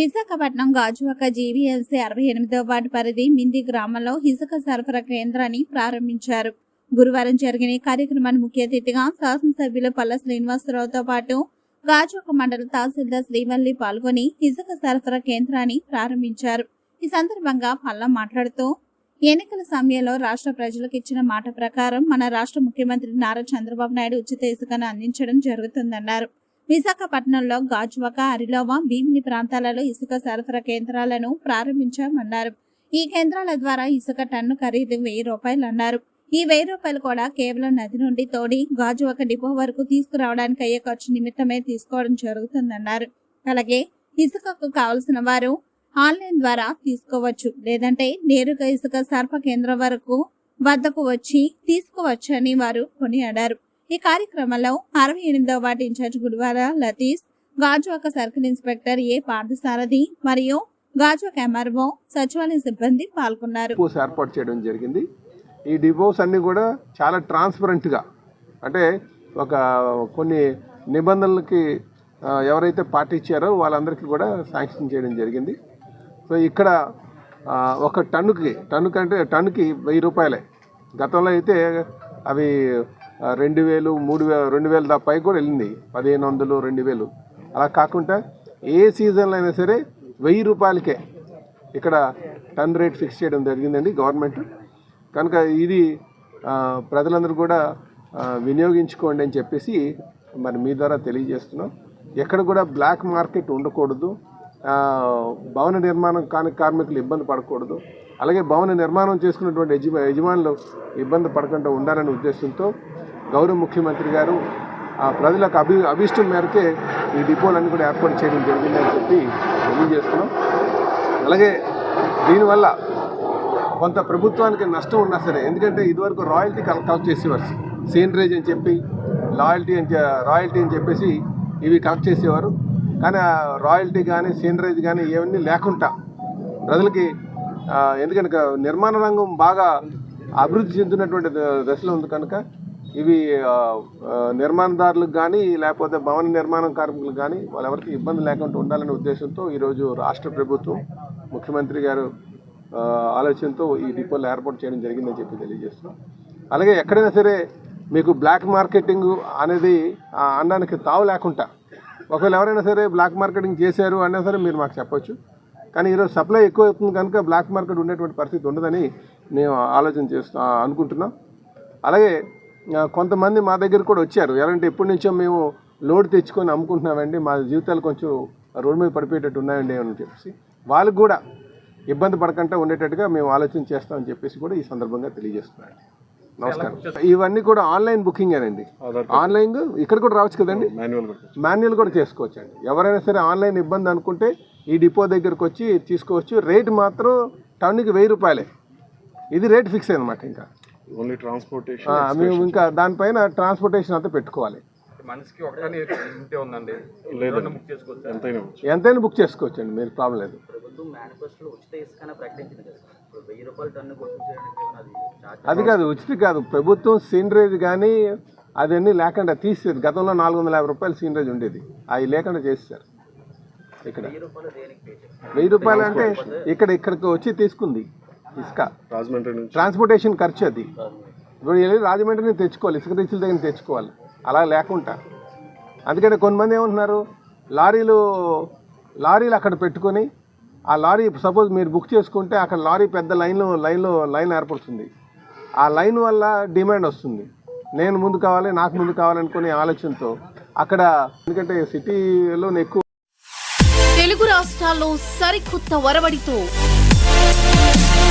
Visakhapatnam Gajuwaka GVMC అరవై ఎనిమిదవ ward పరిధి మింది గ్రామంలో ఇసుక సరఫరా కేంద్రాన్ని ప్రారంభించారు. గురువారం జరిగిన కార్యక్రమాన్ని ముఖ్య అతిథిగా శాసనసభ్యులు పల్ల శ్రీనివాసరావుతో పాటు గాజువాక మండల తహసీల్దార్ శ్రీవల్లి పాల్గొని ఇసుక సరఫరా కేంద్రాన్ని ప్రారంభించారు. ఈ సందర్భంగా పల్ల మాట్లాడుతూ ఎన్నికల సమయంలో రాష్ట్ర ప్రజలకు ఇచ్చిన మాట ప్రకారం మన రాష్ట్ర ముఖ్యమంత్రి నారా చంద్రబాబు నాయుడు ఉచిత ఇసుకను అందించడం జరుగుతుందన్నారు. విశాఖపట్నంలో గాజువాక అరిలోవ భీమిని ప్రాంతాలలో ఇసుక సరఫరా కేంద్రాలను ప్రారంభించామన్నారు. ఈ కేంద్రాల ద్వారా ఇసుక టన్ను ఖరీదు వెయ్యి రూపాయలు అన్నారు. ఈ వెయ్యి రూపాయలు కూడా కేవలం నది నుండి తోడి గాజువాక డిపో వరకు తీసుకురావడానికి అయ్యే ఖర్చు నిమిత్తమే తీసుకోవడం జరుగుతుందన్నారు. అలాగే ఇసుకకు కావలసిన వారు ఆన్లైన్ ద్వారా తీసుకోవచ్చు లేదంటే నేరుగా ఇసుక సరఫరా కేంద్రం వరకు వద్దకు వచ్చి తీసుకోవచ్చని వారు కొనియాడారు. ఈ కార్యక్రమంలో అరవై ఎనిమిదవ ward incharge Gudivada Latish Gajuwaka circle inspector A Parthasarathi మరియు గాజువాక ఎంఆర్ఓ సచివాలయ సిబ్బంది పాల్గొన్నారు. ఏర్పాటు చేయడం జరిగింది. ఈ డిపోస్ అన్నీ కూడా చాలా ట్రాన్స్పరెంట్గా అంటే ఒక కొన్ని నిబంధనలకి ఎవరైతే పాటించారో వాళ్ళందరికీ కూడా శాంక్షన్ చేయడం జరిగింది. సో ఇక్కడ ఒక టన్నుకి టన్ను కంటే టన్నుకి వెయ్యి రూపాయలే. గతంలో అయితే అవి రెండు వేలు మూడు వేల రెండు వేల దా పై కూడా వెళ్ళింది. పదిహేను వందలు రెండు వేలు. అలా కాకుండా ఏ సీజన్లో అయినా సరే వెయ్యి రూపాయలకే ఇక్కడ టన్ రేట్ ఫిక్స్ చేయడం జరిగిందండి గవర్నమెంట్. కనుక ఇది ప్రజలందరూ కూడా వినియోగించుకోండి అని చెప్పేసి మరి మీ ద్వారా తెలియజేస్తున్నాం. ఎక్కడ కూడా బ్లాక్ మార్కెట్ ఉండకూడదు. భవన నిర్మాణం కాని కార్మికులు ఇబ్బంది పడకూడదు. అలాగే భవన నిర్మాణం చేసుకున్నటువంటి యజమా యజమానులు ఇబ్బంది పడకుండా ఉండాలనే ఉద్దేశంతో గౌరవ ముఖ్యమంత్రి గారు ఆ ప్రజలకు అభి అభిష్టం మేరకే ఈ డిపోలన్నీ కూడా ఏర్పాటు చేయడం జరిగిందని చెప్పి తెలియజేస్తున్నాం. అలాగే దీనివల్ల కొంత ప్రభుత్వానికి నష్టం ఉన్నా సరే ఎందుకంటే ఇదివరకు రాయల్టీ కల కలెక్ట్ చేసేవారు. సీనరేజ్ అని చెప్పి లాయల్టీ అని రాయల్టీ అని చెప్పేసి ఇవి కలెక్ట్ చేసేవారు. కానీ ఆ రాయల్టీ కానీ సీనరేజ్ కానీ ఇవన్నీ లేకుండా ప్రజలకి ఆ, ఎందుకంటే నిర్మాణ రంగం బాగా అభివృద్ధి చెందుతున్నటువంటి ద- దశలో ఉంది కనుక ఇవి నిర్మాణదారులకు కానీ లేకపోతే భవన నిర్మాణం కార్మికులకు కానీ వాళ్ళెవరికి ఇబ్బంది లేకుండా ఉండాలనే ఉద్దేశంతో ఈరోజు రాష్ట్ర ప్రభుత్వం ముఖ్యమంత్రి గారు ఆలోచనతో ఈ డిపోలు ఏర్పాటు చేయడం జరిగిందని చెప్పి తెలియజేస్తున్నాం. అలాగే ఎక్కడైనా సరే మీకు బ్లాక్ మార్కెటింగ్ అనేది ఆ, అనడానికి తావు లేకుండా ఒకవేళ ఎవరైనా సరే బ్లాక్ మార్కెటింగ్ చేశారు అన్నా సరే మీరు మాకు చెప్పొచ్చు. కానీ ఈరోజు సప్లై ఎక్కువ అవుతుంది కనుక బ్లాక్ మార్కెట్ ఉండేటువంటి పరిస్థితి ఉండదని మేము ఆలోచన చేస్తా అనుకుంటున్నాం. అలాగే కొంతమంది మా దగ్గర కూడా వచ్చారు. ఎలాంటి ఎప్పటి నుంచో మేము లోడ్ తెచ్చుకొని అమ్ముకుంటున్నామండి. మా జీవితాలు కొంచెం రోడ్డు మీద పడిపోయేటట్టు ఉన్నాయండి అని చెప్పేసి. వాళ్ళకి కూడా ఇబ్బంది పడకుండా ఉండేటట్టుగా మేము ఆలోచన చేస్తామని చెప్పేసి కూడా ఈ సందర్భంగా తెలియజేస్తున్నాను. నమస్కారం. ఇవన్నీ కూడా ఆన్లైన్ బుకింగ్ అండి. ఆన్లైన్ ఇక్కడ కూడా రావచ్చు కదండి? మాన్యువల్ కూడా చేసుకోవచ్చు అండి ఎవరైనా సరే ఆన్లైన్ ఇబ్బంది అనుకుంటే ఈ డిపో దగ్గరకు వచ్చి తీసుకోవచ్చు. రేట్ మాత్రం టన్నుకి వెయ్యి రూపాయలే. ఇది రేట్ ఫిక్స్ అన్నమాట ఇంకా. ఓన్లీ ట్రాన్స్పోర్టేషన్ మేము ఇంకా దానిపైన ట్రాన్స్పోర్టేషన్ అంతా పెట్టుకోవాలి. మనిషికి ఒకటని ఇంతే ఉందండి. లేదండి. బుక్ చేసుకోవచ్చు? ఎంతైనా ఎంతైనా బుక్ చేసుకోవచ్చు అండి మీరు ప్రాబ్లం లేదు. అది కాదు ఉచిత కాదు. ప్రభుత్వం సీనరేజ్ కానీ అదన్నీ లేకుండా తీసేది. గతంలో నాలుగు వందల యాభై రూపాయలు సీనరేజ్ ఉండేది. అవి లేకుండా చేసేసారు. ఇక్కడ వెయ్యి రూపాయలు దేనికి పే చేయాలి వెయ్యి రూపాయలు అంటే ఇక్కడ ఇక్కడికి వచ్చి తీసుకుంది. ఇసుక. రాజమండ్రి నుంచి. ట్రాన్స్పోర్టేషన్ ఖర్చు అది. ఇప్పుడు వెళ్ళి రాజమండ్రి నుంచి తెచ్చుకోవాలి ఇసుక రీచుల దగ్గర తెచ్చుకోవాలి. అలా లేకుండా. అందుకని కొంతమంది ఏమంటున్నారు లారీలు లారీలు అక్కడ పెట్టుకొని ఆ లారీ సపోజ్ మీరు బుక్ చేసుకుంటే అక్కడ లారీ పెద్ద లైన్లో లైన్లో లైన్ ఏర్పడుతుంది. ఆ లైన్ వల్ల డిమాండ్ వస్తుంది. నేను ముందు కావాలి నాకు ముందు కావాలనుకునే ఆలోచనతో అక్కడ ఎందుకంటే సిటీలో ఎక్కువ తెలుగు రాష్ట్రాల్లో సరికొత్త వరవడితో